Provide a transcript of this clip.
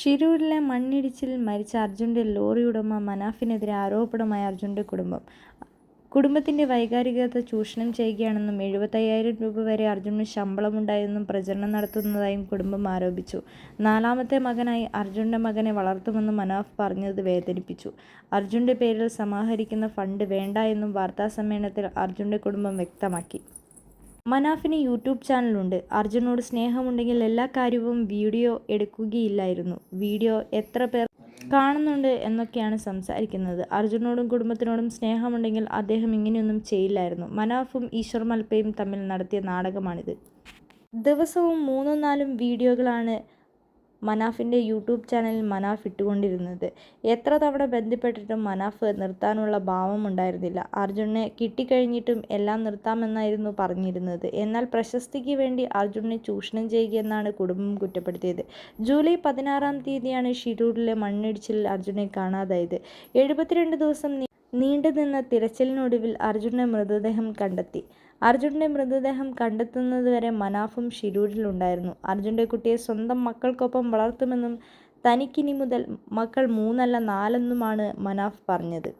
ഷിരൂരിലെ മണ്ണിടിച്ചിൽ മരിച്ച അർജുന്റെ ലോറി ഉടമ മനാഫിനെതിരെ ആരോപണമായ അർജുന്റെ കുടുംബം. കുടുംബത്തിന്റെ വൈകാരികത ചൂഷണം ചെയ്യുകയാണെന്നും എഴുപത്തയ്യായിരം രൂപ വരെ അർജുന് ശമ്പളമുണ്ടായെന്നും പ്രചരണം നടത്തുന്നതായും കുടുംബം ആരോപിച്ചു. നാലാമത്തെ മകനായി അർജുന്റെ മകനെ വളർത്തുമെന്ന് മനാഫ് പറഞ്ഞത് വേദനിപ്പിച്ചു. അർജുന്റെ പേരിൽ സമാഹരിക്കുന്ന ഫണ്ട് വേണ്ട എന്നും വാർത്താസമ്മേളനത്തിൽ അർജുന്റെ കുടുംബം വ്യക്തമാക്കി. മനാഫിന് യൂട്യൂബ് ചാനലുണ്ട്. അർജുനോട് സ്നേഹമുണ്ടെങ്കിൽ എല്ലാ കാര്യവും വീഡിയോ എടുക്കുകയില്ലായിരുന്നു. വീഡിയോ എത്ര പേർ കാണുന്നുണ്ട് എന്നൊക്കെയാണ് സംസാരിക്കുന്നത്. അർജുനോടും കുടുംബത്തിനോടും സ്നേഹമുണ്ടെങ്കിൽ അദ്ദേഹം ഇങ്ങനെയൊന്നും ചെയ്യില്ലായിരുന്നു. മനാഫും ഈശ്വർ മൽപ്പയും തമ്മിൽ നടത്തിയ നാടകമാണിത്. ദിവസവും മൂന്നും നാലും വീഡിയോകളാണ് മനാഫിന്റെ യൂട്യൂബ് ചാനലിൽ മനാഫ് ഇട്ടുകൊണ്ടിരുന്നത്. എത്ര തവണ ബന്ധപ്പെട്ടിട്ടും മനാഫ് നിർത്താനുള്ള ഭാവമുണ്ടായിരുന്നില്ല. അർജുനെ കിട്ടിക്കഴിഞ്ഞിട്ടും എല്ലാം നിർത്താമെന്നായിരുന്നു പറഞ്ഞിരുന്നത്. എന്നാൽ പ്രശസ്തിക്ക് വേണ്ടി അർജുനെ ചൂഷണം ചെയ്യുകയെന്നാണ് കുടുംബം കുറ്റപ്പെടുത്തിയത്. ജൂലൈ പതിനാറാം തീയതിയാണ് ഷിരൂരിലെ മണ്ണിടിച്ചിലിൽ അർജുനെ കാണാതായത്. എഴുപത്തിരണ്ട് ദിവസം നീണ്ടുനിന്ന തിരച്ചിലിനൊടുവിൽ അർജുനന്റെ മൃതദേഹം കണ്ടെത്തി. അർജുനന്റെ മൃതദേഹം കണ്ടെത്തുന്നതുവരെ മനാഫും ഷിരൂരിലുണ്ടായിരുന്നു. അർജുന്റെ കുട്ടിയെ സ്വന്തം മക്കൾക്കൊപ്പം വളർത്തുമെന്നും തനിക്കിനി മുതൽ മക്കൾ മൂന്നല്ല നാലെന്നുമാണ് മനാഫ് പറഞ്ഞത്.